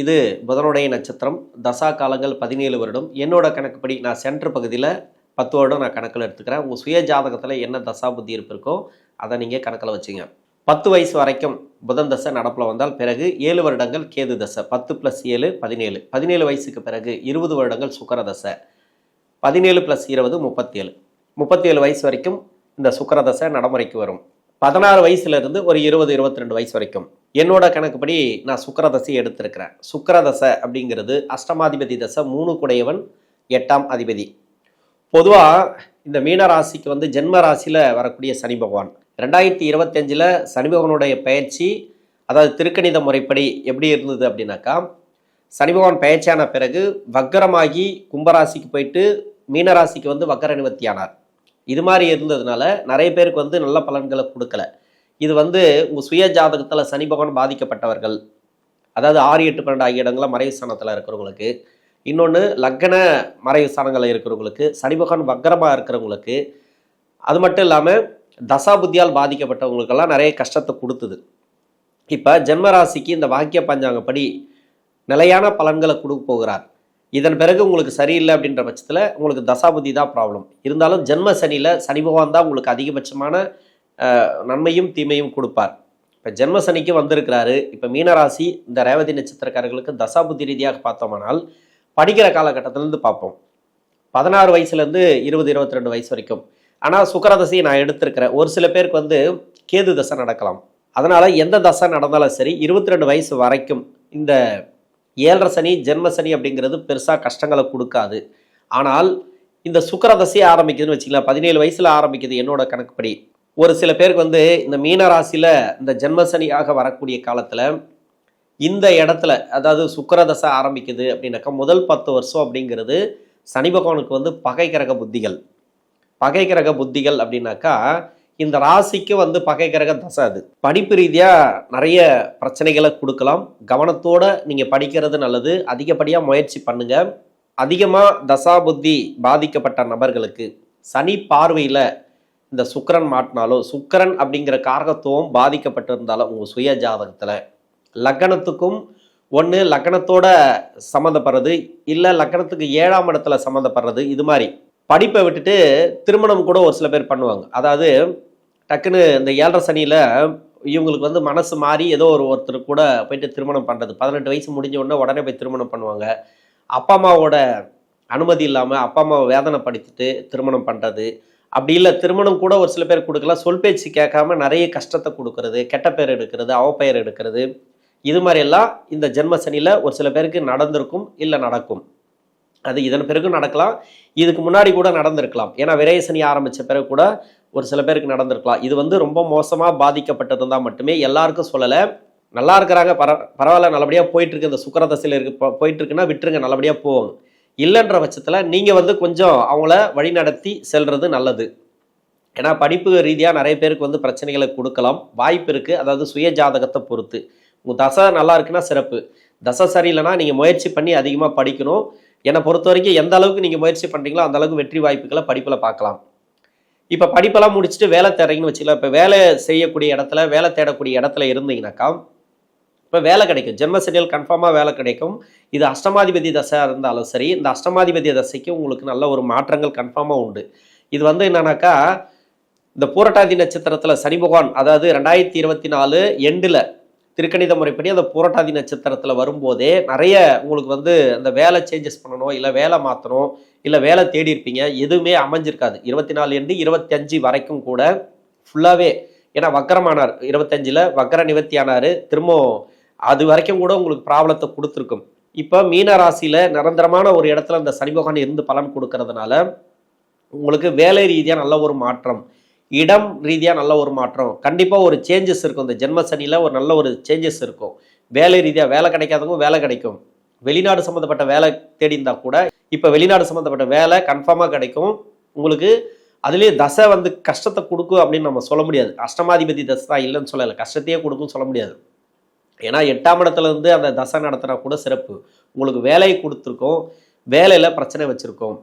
இது புதனுடைய நட்சத்திரம். தசா காலங்கள் பதினேழு வருடம். என்னோட கணக்குப்படி நான் சென்டர் பகுதியில் பத்து வருடம் நான் கணக்கில் எடுத்துக்கிறேன். உங்கள் சுய ஜாதகத்தில் என்ன தசா புத்தி இருப்பு இருக்கோ அதை நீங்கள் கணக்கில் வச்சுங்க. பத்து வயசு வரைக்கும் புதன் தசை நடப்பில் வந்தால் பிறகு ஏழு வருடங்கள் கேது தசை பத்து ப்ளஸ் ஏழு பதினேழு. பதினேழு வயசுக்கு பிறகு இருபது வருடங்கள் சுக்கர தசை. பதினேழு ப்ளஸ் இருபது முப்பத்தேழு. முப்பத்தேழு வயசு வரைக்கும் இந்த சுக்கர தசை நடைமுறைக்கு வரும். பதினாறு வயசுலேருந்து ஒரு இருபது இருபத்தி ரெண்டு வயசு வரைக்கும். என்னோட கணக்குப்படி நான் சுக்கரதசை எடுத்திருக்கிறேன். சுக்கரதசை அப்படிங்கிறது அஷ்டமாதிபதி தசை மூணு குடையவன் எட்டாம் அதிபதி. பொதுவாக இந்த மீன ராசிக்கு வந்து ஜென்ம ராசியில் வரக்கூடிய சனி பகவான். ரெண்டாயிரத்தி இருபத்தஞ்சில் சனி பகவானுடைய பயிற்சி அதாவது திருக்கணித முறைப்படி எப்படி இருந்தது அப்படின்னாக்கா சனி பகவான் பயிற்சியான பிறகு வக்கரமாகி கும்பராசிக்கு போயிட்டு மீனராசிக்கு வந்து வக்கர நிவர்த்தி ஆனார் இது மாதிரி இருந்ததுனால நிறைய பேருக்கு வந்து நல்ல பலன்களை கொடுக்கல. இது வந்து உங்கள் சுய ஜாதகத்தில் சனி பகவான் பாதிக்கப்பட்டவர்கள். அதாவது ஆறு எட்டு பன்னெண்டு ஆகிய இடங்களில் மறைவு ஸ்தானத்தில் இருக்கிறவங்களுக்கு. இன்னொன்று லக்கண மறைவு ஸ்தானங்களில் இருக்கிறவங்களுக்கு சனி பகவான் வக்கரமாக இருக்கிறவங்களுக்கு. அது மட்டும் இல்லாமல் தசா புத்தியால் பாதிக்கப்பட்டவங்களுக்கெல்லாம் நிறைய கஷ்டத்தை கொடுத்துது. இப்போ ஜென்மராசிக்கு இந்த வாக்கிய பஞ்சாங்கப்படி நிலையான பலன்களை கொடுக்க போகிறார். இதன் பிறகு உங்களுக்கு சரியில்லை அப்படின்ற பட்சத்தில் உங்களுக்கு தசாபுத்தி தான் ப்ராப்ளம் இருந்தாலும் ஜென்ம சனியில் சனி பகவான் தான் உங்களுக்கு அதிகபட்சமான நன்மையும் தீமையும் கொடுப்பார். இப்போ ஜென்ம சனிக்கு வந்திருக்கிறாரு. இப்போ மீனராசி இந்த ரேவதி நட்சத்திரக்காரர்களுக்கு தசாபுத்தி ரீதியாக பார்த்தோமானால் படிக்கிற காலகட்டத்திலேருந்து பார்ப்போம். பதினாறு வயசுலேருந்து இருபது இருபத்தி ரெண்டு வயசு வரைக்கும். ஆனால் சுக்கரதசையை நான் எடுத்திருக்கிறேன். ஒரு சில பேருக்கு வந்து கேது தசை நடக்கலாம். அதனால் எந்த தசை நடந்தாலும் சரி இருபத்தி ரெண்டு வயசு வரைக்கும் இந்த ஏழரை சனி ஜென்ம சனி அப்படிங்கிறது பெருசாக கஷ்டங்களை கொடுக்காது. ஆனால் இந்த சுக்கரதசையை ஆரம்பிக்குதுன்னு வச்சுக்கலாம் பதினேழு வயசில் ஆரம்பிக்குது என்னோட கணக்குப்படி. ஒரு சில பேருக்கு வந்து இந்த மீனராசியில் இந்த ஜென்ம சனியாக வரக்கூடிய காலத்தில் இந்த இடத்துல அதாவது சுக்கரதசை ஆரம்பிக்குது அப்படின்னாக்கா முதல் பத்து வருஷம் அப்படிங்கிறது சனி பகவானுக்கு வந்து பகை கிரக புத்திகள். பகை கிரக புத்திகள் அப்படின்னாக்கா இந்த ராசிக்கு வந்து பகை கிரக தசை அது. படிப்பு ரீதியாக நிறைய பிரச்சனைகளை கொடுக்கலாம். கவனத்தோடு நீங்கள் படிக்கிறது நல்லது. அதிகப்படியாக முயற்சி பண்ணுங்கள் அதிகமாக தசா புத்தி பாதிக்கப்பட்ட நபர்களுக்கு சனி பார்வையில் இந்த சுக்கரன் மாட்டினாலோ சுக்கரன் அப்படிங்கிற காரகத்துவம் பாதிக்கப்பட்டிருந்தாலும் உங்கள் சுய ஜாதகத்தில் லக்னத்துக்கும் ஒன்று லக்னத்தோட சம்மந்தப்படுறது இல்லை லக்னத்துக்கு ஏழாம் இடத்துல சம்மந்தப்படுறது இது மாதிரி படிப்பை விட்டுட்டு திருமணம் கூட ஒரு சில பேர் பண்ணுவாங்க. அதாவது டக்குன்னு இந்த ஏழரை சனியில் இவங்களுக்கு வந்து மனசு மாறி ஏதோ ஒரு ஒருத்தர் கூட போயிட்டு திருமணம் பண்ணுறது பதினெட்டு வயசு முடிஞ்ச உடனே உடனே போய் திருமணம் பண்ணுவாங்க. அப்பா அம்மாவோட அனுமதி இல்லாமல் அப்பா அம்மாவை வேதனைப்படுத்திட்டு திருமணம் பண்ணுறது அப்படி இல்லை திருமணம் கூட ஒரு சில பேர் கொடுக்கலாம். சொல் பேச்சு கேட்காம நிறைய கஷ்டத்தை கொடுக்கறது கெட்ட பேர் எடுக்கிறது அவப்பெயர் எடுக்கிறது. இது மாதிரியெல்லாம் இந்த ஜென்ம சனியில் ஒரு சில பேருக்கு நடந்திருக்கும் இல்லை நடக்கும். அது இதன் பிறகு நடக்கலாம். இதுக்கு முன்னாடி கூட நடந்திருக்கலாம். ஏன்னா விரைய சனி ஆரம்பித்த பிறகு கூட ஒரு சில பேருக்கு நடந்திருக்கலாம். இது வந்து ரொம்ப மோசமாக பாதிக்கப்பட்டிருந்தால் மட்டுமே எல்லாருக்கும் சொல்லலை. நல்லா இருக்கிறாங்க பர பரவாயில்ல நல்லபடியாக போயிட்டுருக்கு இந்த சுக்கரதசையில் இருக்கு போயிட்டு இருக்குன்னா விட்டுருங்க நல்லபடியாக போவோம் இல்லைன்ற பட்சத்தில் நீங்கள் வந்து கொஞ்சம் அவங்கள வழிநடத்தி செல்வது நல்லது. ஏன்னா படிப்பு ரீதியாக நிறைய பேருக்கு வந்து பிரச்சனைகளை கொடுக்கலாம். வாய்ப்பு இருக்குது அதாவது சுய ஜாதகத்தை பொறுத்து. உங்கள் தசை நல்லா இருக்குன்னா சிறப்பு. தசை சரியில்லைன்னா நீங்கள் முயற்சி பண்ணி அதிகமாக படிக்கணும். என்னை பொறுத்த வரைக்கும் எந்த அளவுக்கு நீங்கள் முயற்சி பண்ணுறீங்களோ அந்த அளவுக்கு வெற்றி வாய்ப்புகளை படிப்பில் பார்க்கலாம். இப்போ படிப்பெல்லாம் முடிச்சுட்டு வேலை தேடுறீங்கன்னு வச்சுக்கலாம் இப்போ வேலை செய்யக்கூடிய இடத்துல வேலை தேடக்கூடிய இடத்துல இருந்தீங்கன்னாக்கா இப்போ வேலை கிடைக்கும். ஜென்மசனியில் கன்ஃபார்மாக வேலை கிடைக்கும். இது அஷ்டமாதிபதி தசையாக இருந்தாலும் சரி இந்த அஷ்டமாதிபதி தசைக்கு உங்களுக்கு நல்ல ஒரு மாற்றங்கள் கன்ஃபார்மாக உண்டு. இது வந்து என்னன்னாக்கா இந்த பூரட்டாதி நட்சத்திரத்தில் சனி பகவான் அதாவது ரெண்டாயிரத்தி இருபத்தி நாலு எண்டில் திருக்கணித முறைப்படி அந்த பூரட்டாதி நட்சத்திரத்தில் வரும்போதே நிறைய உங்களுக்கு வந்து அந்த வேலை சேஞ்சஸ் பண்ணணும் இல்லை வேலை மாற்றணும் இல்லை வேலை தேடி இருப்பீங்க. எதுவுமே அமைஞ்சிருக்காது. இருபத்தி நாலு எண்டு இருபத்தஞ்சு வரைக்கும் கூட ஃபுல்லாகவே ஏன்னா வக்கரமானார் இருபத்தஞ்சில் வக்கர நிவர்த்தி ஆனார் திரும்ப அது வரைக்கும் கூட உங்களுக்கு ப்ராப்ளத்தை கொடுத்துருக்கும். இப்போ மீன ராசியில் நிரந்தரமான ஒரு இடத்துல அந்த சனி பகவான் இருந்து பலன் கொடுக்கறதுனால உங்களுக்கு வேலை ரீதியாக நல்ல ஒரு மாற்றம் இடம் ரீதியாக நல்ல ஒரு மாற்றம் கண்டிப்பாக ஒரு சேஞ்சஸ் இருக்கும். இந்த ஜென்ம சனியில் ஒரு நல்ல ஒரு சேஞ்சஸ் இருக்கும். வேலை ரீதியாக வேலை கிடைக்காதவங்க வேலை கிடைக்கும். வெளிநாடு சம்மந்தப்பட்ட வேலை தேடி இருந்தால் கூட இப்போ வெளிநாடு சம்மந்தப்பட்ட வேலை கன்ஃபார்மாக கிடைக்கும். உங்களுக்கு அதுலேயே தசை வந்து கஷ்டத்தை கொடுக்கும் அப்படின்னு நம்ம சொல்ல முடியாது. அஷ்டமாதிபதி தசை தான் இல்லைன்னு சொல்லலை. கஷ்டத்தையே கொடுக்கும்னு சொல்ல முடியாது. ஏன்னா எட்டாம் இடத்துல இருந்து அந்த தசை நடத்துனா கூட சிறப்பு. உங்களுக்கு வேலையை கொடுத்துருக்கோம். வேலையில் பிரச்சனை வச்சுருக்கோம்.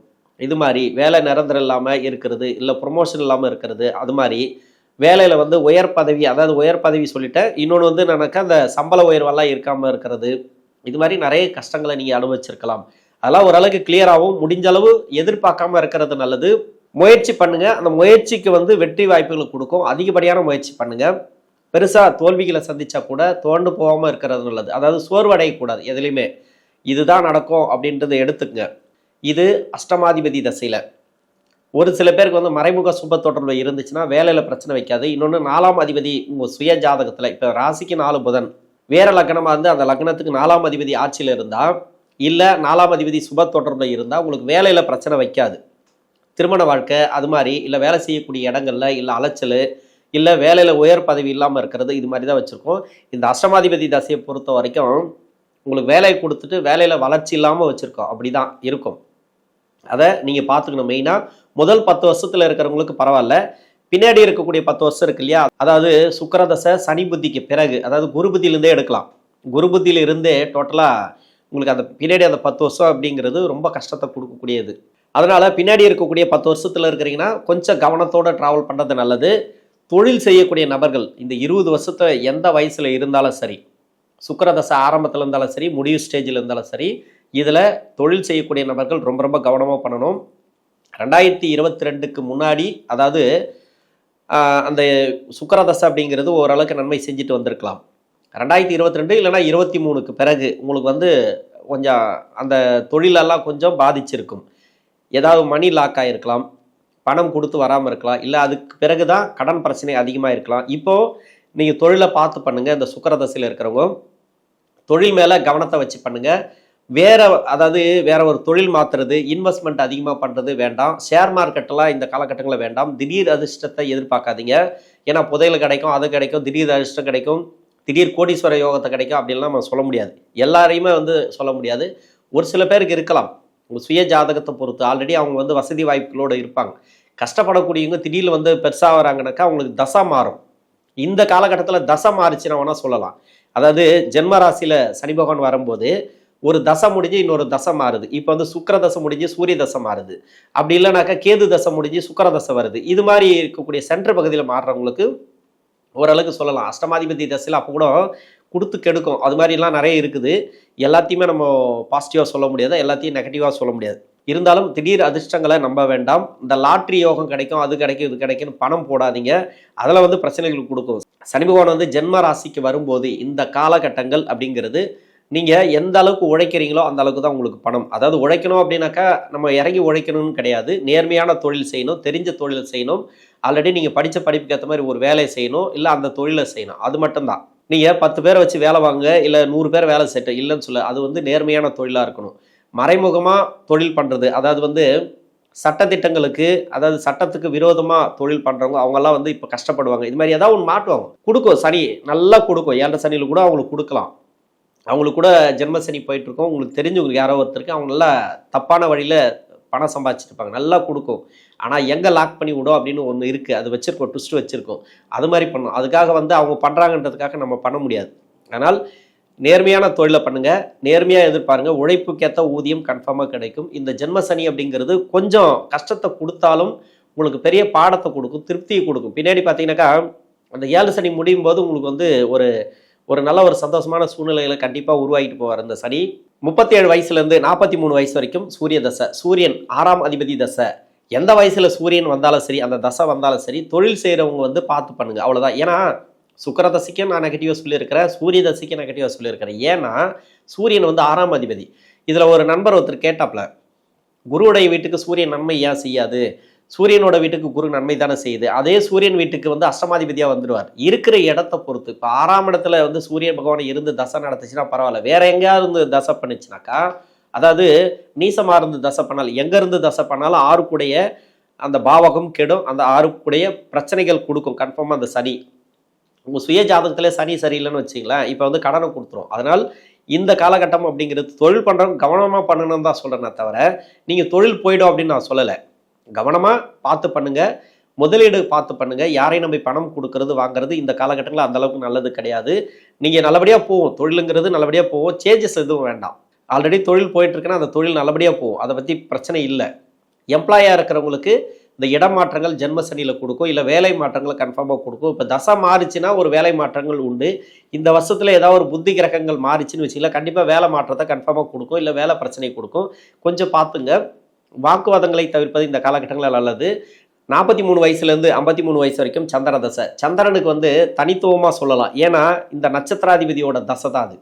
இது மாதிரி வேலை நிரந்தரம் இல்லாமல் இருக்கிறது இல்லை ப்ரொமோஷன் இல்லாமல் இருக்கிறது அது மாதிரி வேலையில் வந்து உயர் பதவி அதாவது உயர் பதவி சொல்லிட்டேன். இன்னொன்று வந்து எனக்கு அந்த சம்பள உயர்வெல்லாம் இருக்காமல் இருக்கிறது. இது மாதிரி நிறைய கஷ்டங்களை நீங்கள் அனுபவிச்சிருக்கலாம். அதெல்லாம் ஓரளவுக்கு கிளியராகவும் முடிஞ்ச அளவு எதிர்பார்க்காம இருக்கிறது நல்லது. முயற்சி பண்ணுங்கள் அந்த முயற்சிக்கு வந்து வெற்றி வாய்ப்புகளை கொடுக்கும். அதிகப்படியான முயற்சி பண்ணுங்கள் பெருசா தோல்விகளை சந்திச்சா கூட தோண்டு போகாம இருக்கிறது நல்லது. அதாவது சோர்வடையக்கூடாது எதுலையுமே. இதுதான் நடக்கும் அப்படின்றத எடுத்துக்கங்க. இது அஷ்டமாதிபதி தசையில. ஒரு சில பேருக்கு வந்து மறைமுக சுப தொடர்பு இருந்துச்சுன்னா வேலையில பிரச்சனை வைக்காது. இன்னொன்று நாலாம் அதிபதி உங்க சுய ஜாதகத்துல இப்போ ராசிக்கு நாலு புதன். வேற லக்னமா இருந்து அந்த லக்னத்துக்கு நாலாம் அதிபதி ஆட்சியில் இருந்தா இல்லை நாலாம் அதிபதி சுப தொடர்புல இருந்தால் உங்களுக்கு வேலையில் பிரச்சனை வைக்காது. திருமண வாழ்க்கை அது மாதிரி இல்லை வேலை செய்யக்கூடிய இடங்கள்ல இல்லை அலைச்சல் இல்லை வேலையில் உயர் பதவி இல்லாமல் இருக்கிறது இது மாதிரி தான் வச்சுருக்கோம். இந்த அஷ்டமாதிபதி தசையை பொறுத்த வரைக்கும் உங்களுக்கு வேலையை கொடுத்துட்டு வேலையில் வளர்ச்சி இல்லாமல் வச்சுருக்கோம். அப்படி தான் இருக்கும். அதை நீங்கள் பார்த்துக்கணும். மெயினாக முதல் பத்து வருஷத்தில் இருக்கிறவங்களுக்கு பரவாயில்ல. பின்னாடி இருக்கக்கூடிய பத்து வருஷம் இருக்கு இல்லையா? அதாவது சுக்கரதசை சனி புத்திக்கு பிறகு அதாவது குரு புத்தியிலேருந்தே எடுக்கலாம். குரு புத்தியிலிருந்தே டோட்டலாக உங்களுக்கு அந்த பின்னாடி அந்த பத்து வருஷம் அப்படிங்கிறது ரொம்ப கஷ்டத்தை கொடுக்கக்கூடியது. அதனால் பின்னாடி இருக்கக்கூடிய பத்து வருஷத்தில் இருக்கிறீங்கன்னா கொஞ்சம் கவனத்தோடு ட்ராவல் பண்ணுறது நல்லது. தொழில் செய்யக்கூடிய நபர்கள் இந்த இருபது வருஷத்தை எந்த வயசில் இருந்தாலும் சரி சுக்கரதசை ஆரம்பத்தில் இருந்தாலும் சரி முடிவு ஸ்டேஜில் இருந்தாலும் சரி இதில் தொழில் செய்யக்கூடிய நபர்கள் ரொம்ப ரொம்ப கவனமாக பண்ணணும். ரெண்டாயிரத்தி இருபத்தி ரெண்டுக்கு முன்னாடி அதாவது அந்த சுக்கரதசை அப்படிங்கிறது ஓரளவுக்கு நன்மை செஞ்சுட்டு வந்திருக்கலாம். ரெண்டாயிரத்தி இருபத்தி ரெண்டு இல்லைன்னா இருபத்தி மூணுக்கு பிறகு உங்களுக்கு வந்து கொஞ்சம் அந்த தொழிலெல்லாம் கொஞ்சம் பாதிச்சிருக்கும். ஏதாவது மணி லாக் ஆகிருக்கலாம் பணம் கொடுத்து வராமல் இருக்கலாம். இல்லை அதுக்கு பிறகு தான் கடன் பிரச்சனை அதிகமாக இருக்கலாம். இப்போது நீங்கள் தொழிலை பார்த்து பண்ணுங்கள் இந்த சுக்கரதசையில் இருக்கிறவங்க தொழில் மேலே கவனத்தை வச்சு பண்ணுங்கள் வேற அதாவது வேற ஒரு தொழில் மாத்துறது இன்வெஸ்ட்மெண்ட் அதிகமாக பண்ணுறது வேண்டாம். ஷேர் மார்க்கெட்டெல்லாம் இந்த காலகட்டங்களில் வேண்டாம். திடீர் அதிர்ஷ்டத்தை எதிர்பார்க்காதீங்க. ஏன்னா புதையல் கிடைக்கும் அது கிடைக்கும் திடீர் அதிர்ஷ்டம் கிடைக்கும் திடீர் கோடீஸ்வர யோகத்தை கிடைக்கும் அப்படின்லாம் நம்ம சொல்ல முடியாது. எல்லாரையுமே வந்து சொல்ல முடியாது. ஒரு சில பேருக்கு இருக்கலாம். உங்கள் சுய ஜாதகத்தை பொறுத்து. ஆல்ரெடி அவங்க வந்து வசதி வாய்ப்புகளோடு இருப்பாங்க. கஷ்டப்படக்கூடியவங்க திடீர்னு வந்து பெருசாக வராங்கனாக்கா அவங்களுக்கு தசை மாறும். இந்த காலகட்டத்தில் தசை மாறுச்சுன்னா வேணா சொல்லலாம். அதாவது ஜென்ம ராசியில் சனி பகவான் வரும்போது ஒரு தசை முடிஞ்சு இன்னொரு தசை மாறுது. இப்போ வந்து சுக்கிர தசை முடிஞ்சு சூரிய தசை மாறுது. அப்படி இல்லைனாக்கா கேது தசை முடிஞ்சு சுக்கர தசை வருது. இது மாதிரி இருக்கக்கூடிய சென்ட்ரு பகுதியில் மாறுறவங்களுக்கு ஓரளவுக்கு சொல்லலாம். அஷ்டமாதிபதி தசையில் அப்போ கூட கொடுத்து கெடுக்கும். அது மாதிரிலாம் நிறைய இருக்குது. எல்லாத்தையுமே நம்ம பாசிட்டிவாக சொல்ல முடியாது. எல்லாத்தையும் நெகட்டிவாக சொல்ல முடியாது. இருந்தாலும் திடீர் அதிர்ஷ்டங்களை நம்ப வேண்டாம். இந்த லாட்ரி யோகம் கிடைக்கும் அது கிடைக்கும் இது கிடைக்கும்னு பணம் போடாதீங்க. அதில் வந்து பிரச்சனைகள் கொடுக்கும். சனி பகவான் வந்து ஜென்ம ராசிக்கு வரும்போது இந்த காலகட்டங்கள் அப்படிங்கிறது நீங்கள் எந்த அளவுக்கு உழைக்கிறீங்களோ அந்த அளவுக்கு தான் உங்களுக்கு பணம். அதாவது உழைக்கணும் அப்படின்னாக்கா நம்ம இறங்கி உழைக்கணும்னு கிடையாது. நேர்மையான தொழில் செய்யணும் தெரிஞ்ச தொழில் செய்யணும். ஆல்ரெடி நீங்கள் படித்த படிப்புக்கு ஏற்ற மாதிரி ஒரு வேலையை செய்யணும் இல்லை அந்த தொழிலை செய்யணும். அது மட்டும்தான். நீங்கள் பத்து பேரை வச்சு வேலை வாங்க இல்லை நூறு பேர் வேலை செட்டு இல்லைன்னு சொல்ல. அது வந்து நேர்மையான தொழிலாக இருக்கணும். மறைமுகமாக தொழில் பண்ணுறது அதாவது வந்து சட்டத்திட்டங்களுக்கு அதாவது சட்டத்துக்கு விரோதமாக தொழில் பண்ணுறவங்க அவங்கெல்லாம் வந்து இப்போ கஷ்டப்படுவாங்க. இது மாதிரி ஏதாவது ஒன்று மாட்டுவாங்க. கொடுக்கும். சனி நல்லா கொடுக்கும். ஏழரை சனியில் கூட அவங்களுக்கு கொடுக்கலாம். அவங்களுக்கு கூட ஜென்ம சனி போயிட்டுருக்கோம். உங்களுக்கு தெரிஞ்சவங்களுக்கு யாரோ ஒருத்தருக்கு அவங்க நல்லா தப்பான வழியில் பணம் சம்பாதிச்சிட்டு இருப்பாங்க நல்லா கொடுக்கும். ஆனால் எங்கே லாக் பண்ணி விடும் அப்படின்னு ஒன்று இருக்குது அது வச்சுருக்கோம் ட்விஸ்ட் வச்சுருக்கோம். அது மாதிரி பண்ணணும். அதுக்காக வந்து அவங்க பண்ணுறாங்கன்றதுக்காக நம்ம பண்ண முடியாது. ஆனால் நேர்மையான தொழிலை பண்ணுங்க நேர்மையாக எதிர்பாருங்க உழைப்புக்கேற்ற ஊதியம் கன்ஃபார்மாக கிடைக்கும். இந்த ஜென்ம சனி அப்படிங்கிறது கொஞ்சம் கஷ்டத்தை கொடுத்தாலும் உங்களுக்கு பெரிய பாடத்தை கொடுக்கும் திருப்தியை கொடுக்கும். பின்னாடி பார்த்தீங்கன்னாக்கா அந்த ஏழு சனி முடியும் போது உங்களுக்கு வந்து ஒரு ஒரு நல்ல ஒரு சந்தோஷமான சூழ்நிலைகளை கண்டிப்பாக உருவாகிட்டு போவார் இந்த சனி. முப்பத்தி ஏழு வயசுலேருந்து நாற்பத்தி மூணு வயசு வரைக்கும் சூரிய தசை சூரியன் ஆறாம் அதிபதி தசை. எந்த வயசில் சூரியன் வந்தாலும் சரி அந்த தசை வந்தாலும் சரி தொழில் செய்கிறவங்க வந்து பார்த்து பண்ணுங்கள் அவ்வளோதான் ஏன்னா சுக்கர தசைக்கும் நான் நெகட்டிவாக சொல்லியிருக்கிறேன் சூரிய தசைக்கும் நெகட்டிவாக சொல்லியிருக்கிறேன். ஏன்னா சூரியன் வந்து ஆறாம் அதிபதி. இதில் ஒரு நண்பர் ஒருத்தர் கேட்டாப்ல குருவுடைய வீட்டுக்கு சூரியன் நன்மை ஏன் செய்யாது? சூரியனோட வீட்டுக்கு குரு நன்மை தானே செய்யுது? அதே சூரியன் வீட்டுக்கு வந்து அஷ்டமாதிபதியாக வந்துடுவார். இருக்கிற இடத்த பொறுத்து இப்போ ஆறாம் இடத்துல வந்து சூரியன் பகவான் இருந்து தசை நடத்துச்சுன்னா பரவாயில்ல. வேற எங்கேயாவது இருந்து தசை பண்ணுச்சுனாக்கா அதாவது நீசமாக இருந்து தசை பண்ணாலும் எங்கேருந்து தசை பண்ணாலும் ஆறுக்குடைய அந்த பாவகம் கெடும். அந்த ஆறுக்குடைய பிரச்சனைகள் கொடுக்கும். கன்ஃபார்மாக அந்த சனி. உங்கள் சுய ஜாதகத்திலே சனி சரியில்லைன்னு வச்சிங்களேன் இப்போ வந்து கடனை கொடுத்துரும். அதனால் இந்த காலகட்டம் அப்படிங்கிறது தொழில் பண்ணுறவங்க கவனமாக பண்ணணும்னு தான் சொல்கிறேன் தவிர நீங்கள் தொழில் போயிடும் அப்படின்னு நான் சொல்லலை. கவனமாக பார்த்து பண்ணுங்கள் முதலீடு பார்த்து பண்ணுங்கள் யாரையும் நம்பி பணம் கொடுக்கறது வாங்குறது இந்த காலகட்டங்களில் அந்தளவுக்கு நல்லது கிடையாது. நீங்கள் நல்லபடியாக போகும். தொழிலுங்கிறது நல்லபடியாக போகும். சேஞ்சஸ் எதுவும் வேண்டாம். ஆல்ரெடி தொழில் போயிட்டுருக்குன்னா அந்த தொழில் நல்லபடியாக போகும். அதை பற்றி பிரச்சனை இல்லை. எம்ப்ளாயாக இருக்கிறவங்களுக்கு இந்த இடமாற்றங்கள் ஜென்மசனியில் கொடுக்கும் இல்லை வேலை மாற்றங்கள் கன்ஃபார்மாக கொடுக்கும். இப்போ தசை மாறிச்சுன்னா ஒரு வேலை மாற்றங்கள் உண்டு. இந்த வருஷத்தில் ஏதாவது ஒரு புத்தி கிரகங்கள் மாறிச்சுன்னு வச்சுக்கலாம் கண்டிப்பாக வேலை மாற்றத்தை கன்ஃபார்மாக கொடுக்கும் இல்லை வேலை பிரச்சனை கொடுக்கும். கொஞ்சம் பார்த்துங்க. வாக்குவாதங்களை தவிர்ப்பது இந்த காலகட்டங்களில் நல்லது. நாற்பத்தி மூணு வயசுலேருந்து ஐம்பத்தி மூணு வயசு வரைக்கும் சந்திர தசை. சந்திரனுக்கு வந்து தனித்துவமாக சொல்லலாம். ஏன்னா இந்த நட்சத்திராதிபதியோட தசை தான் அது.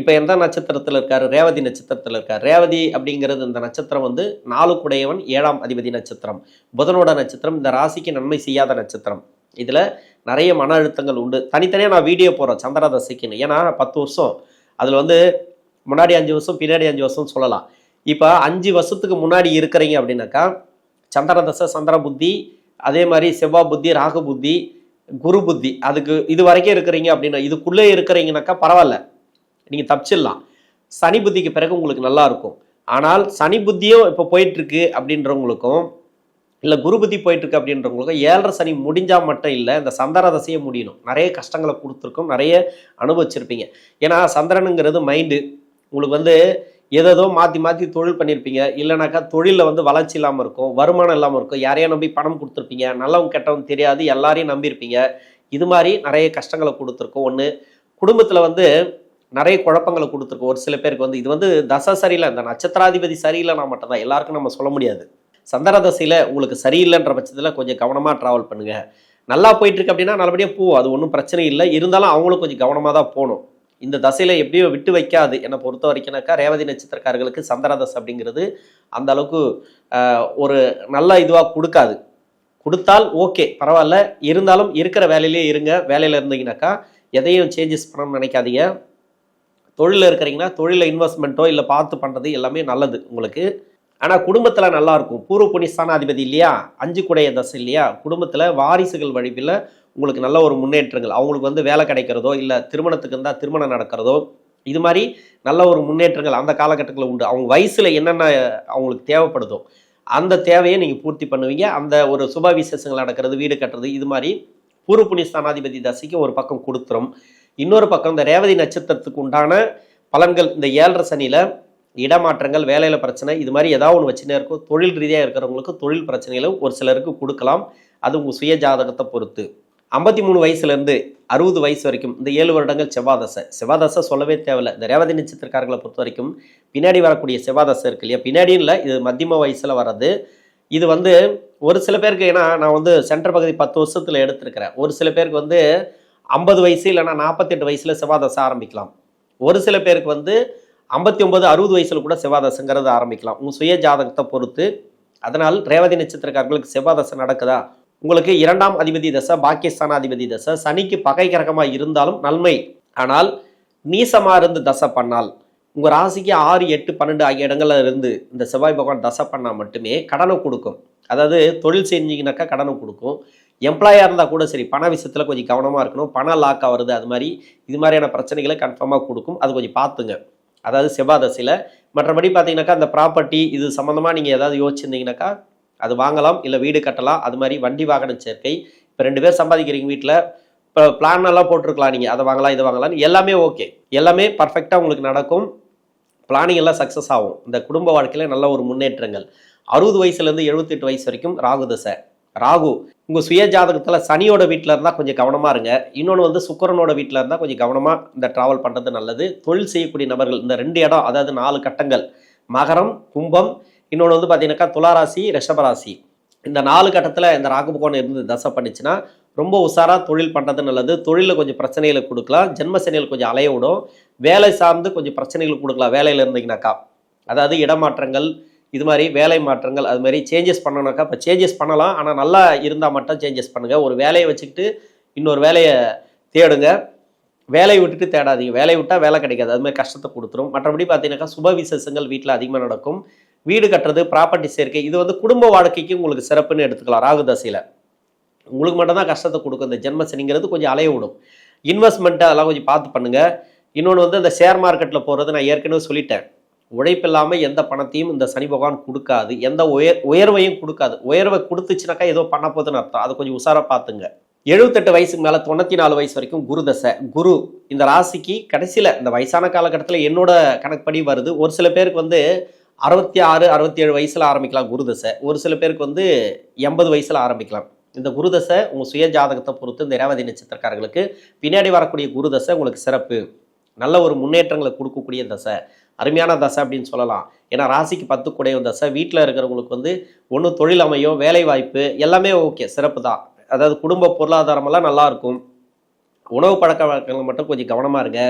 இப்போ எந்த நட்சத்திரத்தில் இருக்கார்? ரேவதி நட்சத்திரத்தில் இருக்கார். ரேவதி அப்படிங்கிறது இந்த நட்சத்திரம் வந்து நாளுக்குடையவன் ஏழாம் அதிபதி நட்சத்திரம். புதனோட நட்சத்திரம் இந்த ராசிக்கு நன்மை செய்யாத நட்சத்திரம். இதில் நிறைய மன அழுத்தங்கள் உண்டு. தனித்தனியாக நான் வீடியோ போடுறேன் சந்திர தசைக்குன்னு ஏன்னா பத்து வருஷம். அதில் வந்து முன்னாடி அஞ்சு வருஷம் பின்னாடி அஞ்சு வருஷம் சொல்லலாம். இப்போ அஞ்சு வருஷத்துக்கு முன்னாடி இருக்கிறீங்க அப்படின்னாக்கா சந்திர தசை சந்திர புத்தி அதே மாதிரி செவ்வாய் புத்தி ராகு புத்தி குரு புத்தி. அதுக்கு இது வரைக்கும் இருக்கிறீங்க அப்படின்னா இதுக்குள்ளே இருக்கிறீங்கனாக்கா பரவாயில்ல. நீங்கள் தப்பிச்சிடலாம். சனி புத்திக்கு பிறகு உங்களுக்கு நல்லா இருக்கும். ஆனால் சனி புத்தியும் இப்போ போயிட்டுருக்கு அப்படின்றவங்களுக்கும் இல்லை குரு புத்தி போயிட்டுருக்கு அப்படின்றவங்களுக்கும் ஏழரை சனி முடிஞ்சால் மட்டும் இல்லை இந்த சந்திர தசையை முடியணும். நிறைய கஷ்டங்களை கொடுத்துருக்கோம் நிறைய அனுபவிச்சிருப்பீங்க. ஏன்னா சந்திரனுங்கிறது மைண்டு உங்களுக்கு வந்து எதோ மாற்றி மாற்றி தொழில் பண்ணியிருப்பீங்க இல்லைனாக்கா தொழிலில் வந்து வளர்ச்சி இல்லாமல் இருக்கும் வருமானம் இல்லாமல் இருக்கும். யாரையும் நம்பி பணம் கொடுத்துருப்பீங்க. நல்லவங்க கெட்டவங்க தெரியாது எல்லாரையும் நம்பியிருப்பீங்க. இது மாதிரி நிறைய கஷ்டங்களை கொடுத்துருக்கோம். ஒன்று குடும்பத்தில் வந்து நிறைய குழப்பங்களை கொடுத்துருக்கோம் ஒரு சில பேருக்கு வந்து இது வந்து தசை சரியில்லை இந்த நட்சத்திராதிபதி சரியில்லைனா மட்டும்தான். எல்லாருக்கும் நம்ம சொல்ல முடியாது. சந்திர தசையில் உங்களுக்கு சரியில்லைன்ற பட்சத்தில் கொஞ்சம் கவனமாக ட்ராவல் பண்ணுங்கள் நல்லா போயிட்டுருக்கு அப்படின்னா நல்லபடியாக போகும் அது ஒன்றும் பிரச்சனை இல்லை. இருந்தாலும் அவங்களும் கொஞ்சம் கவனமாக தான் போகணும். இந்த தசையில் எப்படியோ விட்டு வைக்காது. என்னை பொறுத்த வரைக்கும்னாக்கா ரேவதி நட்சத்திரக்காரர்களுக்கு சந்திர தசை அப்படிங்கிறது அந்த அளவுக்கு ஒரு நல்ல இதுவாக கொடுக்காது. கொடுத்தால் ஓகே பரவாயில்ல. இருந்தாலும் இருக்கிற வேலையிலே இருங்க. வேலையில் இருந்தீங்கன்னாக்கா எதையும் சேஞ்சஸ் பண்ணணும்னு நினைக்காதீங்க. தொழிலில் இருக்கிறீங்கன்னா தொழிலில் இன்வெஸ்ட்மெண்ட்டோ இல்லை பார்த்து பண்ணுறது எல்லாமே நல்லது உங்களுக்கு. ஆனால் குடும்பத்தில் நல்லாயிருக்கும் பூர்வ புனிஸ்தானாதிபதி இல்லையா? அஞ்சு குடைய தசை இல்லையா? குடும்பத்தில் வாரிசுகள் வழிவில் உங்களுக்கு நல்ல ஒரு முன்னேற்றங்கள். அவங்களுக்கு வந்து வேலை கிடைக்கிறதோ இல்லை திருமணத்துக்கு இருந்தால் திருமணம் நடக்கிறதோ இது மாதிரி நல்ல ஒரு முன்னேற்றங்கள் அந்த காலகட்டங்களில் உண்டு. அவங்க வயசில் என்னென்ன அவங்களுக்கு தேவைப்படுதோ அந்த தேவையை நீங்கள் பூர்த்தி பண்ணுவீங்க. அந்த ஒரு சுப விசேஷங்கள் நடக்கிறது வீடு கட்டுறது இது மாதிரி பூர்வ புனிஸ்தானாதிபதி தசைக்கு ஒரு பக்கம் கொடுத்துரும். இன்னொரு பக்கம் இந்த ரேவதி நட்சத்திரத்துக்கு உண்டான பலன்கள் இந்த ஏழரை சனியில் இடமாற்றங்கள் வேலையில் பிரச்சனை இது மாதிரி ஏதாவது ஒன்று வச்சுனே இருக்கும். தொழில் ரீதியாக இருக்கிறவங்களுக்கு தொழில் பிரச்சனைகளும் ஒரு சிலருக்கு கொடுக்கலாம். அது உங்கள் சுய ஜாதகத்தை பொறுத்து. ஐம்பத்தி மூணு வயசுலேருந்து அறுபது வயசு வரைக்கும் இந்த ஏழு வருடங்கள் செவ்வாதசை. செவ்வாதசை சொல்லவே தேவையில்ல. இந்த ரேவதி நட்சத்திரக்காரர்களை பொறுத்த வரைக்கும் பின்னாடி வரக்கூடிய செவ்வாதசை இருக்கு இல்லையா? பின்னாடியும் இல்லை இது மத்தியம வயசில் வர்றது. இது வந்து ஒரு சில பேருக்கு ஏன்னா நான் வந்து சென்டர் பகுதி பத்து வருஷத்தில் எடுத்திருக்கிறேன். ஒரு சில பேருக்கு வந்து ஐம்பது வயசு இல்லைன்னா நாற்பத்தெட்டு வயசில் செவ்வாதசை ஆரம்பிக்கலாம். ஒரு சில பேருக்கு வந்து ஐம்பத்தி ஒன்பது அறுபது வயசில் கூட செவ்வாதசங்கிறது ஆரம்பிக்கலாம். உங்கள் சுய ஜாதகத்தை பொறுத்து. அதனால் ரேவதி நட்சத்திரக்காரர்களுக்கு செவ்வாதசை நடக்குதா? உங்களுக்கு இரண்டாம் அதிபதி தசை பாக்கியஸ்தானாதிபதி தசை சனிக்கு பகை கிரகமாக இருந்தாலும் நன்மை. ஆனால் நீசமாக இருந்து தசை பண்ணால் உங்கள் ராசிக்கு ஆறு எட்டு பன்னெண்டு ஆகிய இடங்களில் இருந்து இந்த செவ்வாய் பகவான் தசை பண்ணால் மட்டுமே கடனை கொடுக்கும். அதாவது தொழில் செஞ்சீங்கனாக்கா கடனை கொடுக்கும். எம்ப்ளாயாக இருந்தால் கூட சரி பண விஷயத்தில் கொஞ்சம் கவனமாக இருக்கணும். பணம் லாக் ஆகிறது அது மாதிரி இது மாதிரியான பிரச்சனைகளை கன்ஃபார்மாக கொடுக்கும். அது கொஞ்சம் பார்த்துங்க. அதாவது செவ்வாய் தசையில் மற்றபடி பார்த்தீங்கன்னாக்கா அந்த ப்ராப்பர்ட்டி இது சம்மந்தமாக நீங்கள் ஏதாவது யோசிச்சிருந்தீங்கன்னாக்கா அது வாங்கலாம் இல்லை வீடு கட்டலாம் அது மாதிரி வண்டி வாகன சேர்க்கை. இப்போ ரெண்டு பேர் சம்பாதிக்கிறீங்க வீட்டில் இப்போ பிளான் எல்லாம் போட்டிருக்கலாம் நீங்கள் அதை வாங்கலாம் இதை வாங்கலாம் எல்லாமே ஓகே எல்லாமே பர்ஃபெக்டாக உங்களுக்கு நடக்கும். பிளானிங் எல்லாம் சக்ஸஸ் ஆகும். இந்த குடும்ப வாழ்க்கையில் நல்ல ஒரு முன்னேற்றங்கள். அறுபது வயசுலேருந்து எழுபத்தெட்டு வயசு வரைக்கும் ராகு தசை. ராகு உங்கள் சுய ஜாதகத்தில் சனியோட வீட்டில் இருந்தால் கொஞ்சம் கவனமாக இருங்க. இன்னொன்று வந்து சுக்கிரனோட வீட்டில் இருந்தால் கொஞ்சம் கவனமாக இந்த ட்ராவல் பண்ணுறது நல்லது. தொழில் செய்யக்கூடிய நபர்கள் இந்த ரெண்டு இடம் அதாவது நாலு கட்டங்கள் மகரம் கும்பம் இன்னொன்று வந்து பார்த்தீங்கன்னாக்கா துளாராசி ரிஷபராசி. இந்த நாலு கட்டத்தில் இந்த ராகு பகவான் இருந்து தசை பண்ணிச்சுன்னா ரொம்ப உஷாராக தொழில் பண்ணுறது நல்லது. தொழிலில் கொஞ்சம் பிரச்சனைகளை கொடுக்கலாம். ஜென்மசனையில் கொஞ்சம் அலைய விடும். வேலை சார்ந்து கொஞ்சம் பிரச்சனைகள் கொடுக்கலாம். வேலையில் இருந்தீங்கன்னாக்கா. அதாவது இடமாற்றங்கள் இது மாதிரி வேலை மாற்றங்கள் அது மாதிரி சேஞ்சஸ் பண்ணணும்னாக்கா இப்போ சேஞ்சஸ் பண்ணலாம். ஆனால் நல்லா இருந்தால் மட்டும் சேஞ்சஸ் பண்ணுங்கள் ஒரு வேலையை வச்சுக்கிட்டு இன்னொரு வேலையை தேடுங்க. வேலையை விட்டுட்டு தேடாதீங்க. வேலையை விட்டால் வேலை கிடைக்காது. அது மாதிரி கஷ்டத்தை கொடுத்துரும். மற்றபடி பார்த்தீங்கன்னாக்கா சுப விசேஷங்கள் வீட்டில் அதிகமாக நடக்கும். வீடு கட்டுறது ப்ராப்பர்ட்டி சேர்க்கை இது வந்து குடும்ப வாழ்க்கைக்கு உங்களுக்கு சிறப்புன்னு எடுத்துக்கலாம். ராகு தசையில். உங்களுக்கு மட்டும்தான் கஷ்டத்தை கொடுக்கும். இந்த ஜென்மசனிங்கிறது கொஞ்சம் அலைய விடும். இன்வெஸ்ட்மெண்ட்டு அதெல்லாம் கொஞ்சம் பார்த்து பண்ணுங்கள் இன்னொன்று வந்து அந்த ஷேர் மார்க்கெட்டில் போகிறது நான் ஏற்கனவே சொல்லிட்டேன். உழைப்பில்லாமல் எந்த பணத்தையும் இந்த சனி பகவான் கொடுக்காது. எந்த உயர் உயர்வையும் கொடுக்காது. உயர்வை கொடுத்துச்சுனாக்கா ஏதோ பண்ண போகுதுன்னு அர்த்தம். அதை கொஞ்சம் உஷாராக பார்த்துங்க. எழுபத்தெட்டு வயசுக்கு மேலே தொண்ணூற்றி நாலு வயசு வரைக்கும் குரு தசை. குரு இந்த ராசிக்கு கடைசியில் இந்த வயசான காலகட்டத்தில் என்னோட கணக்குப்படி வருது. ஒரு சில பேருக்கு வந்து அறுபத்தி ஆறு அறுபத்தி ஏழு வயசில் ஆரம்பிக்கலாம் குரு தசை. ஒரு சில பேருக்கு வந்து எண்பது வயசில் ஆரம்பிக்கலாம். இந்த குரு தசை உங்கள் சுய ஜாதகத்தை பொறுத்து இந்த இரவதி நட்சத்திரக்காரர்களுக்கு பின்னாடி வரக்கூடிய குரு தசை உங்களுக்கு சிறப்பு. நல்ல ஒரு முன்னேற்றங்களை கொடுக்கக்கூடிய தசை. அருமையான தசை அப்படின்னு சொல்லலாம். ஏன்னா ராசிக்கு பத்து குடைய தசை. வீட்டில் இருக்கிறவங்களுக்கு வந்து ஒன்று தொழில் அமையும் வேலை வாய்ப்பு எல்லாமே ஓகே சிறப்பு தான். அதாவது குடும்ப பொருளாதாரமெல்லாம் நல்லாயிருக்கும் உணவு பழக்க வழக்கங்கள் மட்டும் கொஞ்சம் கவனமாக இருங்க.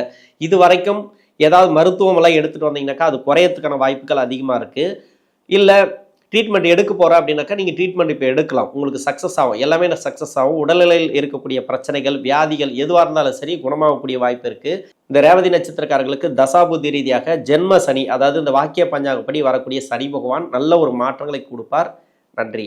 இது வரைக்கும் ஏதாவது மருத்துவமெல்லாம் எடுத்துகிட்டு வந்தீங்கன்னாக்கா அது குறையறதுக்கான வாய்ப்புகள் அதிகமாக இருக்குது இல்லை ட்ரீட்மெண்ட் எடுக்க போகிறேன் அப்படின்னாக்கா நீங்கள் ட்ரீட்மெண்ட் இப்போ எடுக்கலாம். உங்களுக்கு சக்ஸஸ் ஆகும். எல்லாமே சக்ஸஸ் ஆகும். உடல்நிலையில் இருக்கக்கூடிய பிரச்சனைகள் வியாதிகள் எதுவாக இருந்தாலும் சரி குணமாகக்கூடிய வாய்ப்பு இருக்குது இந்த ரேவதி நட்சத்திரக்காரர்களுக்கு தசாபுத்தி ரீதியாக ஜென்ம சனி அதாவது இந்த வாக்கிய பஞ்சாங்கப்படி வரக்கூடிய சனி பகவான் நல்ல ஒரு மாற்றங்களை கொடுப்பார். நன்றி.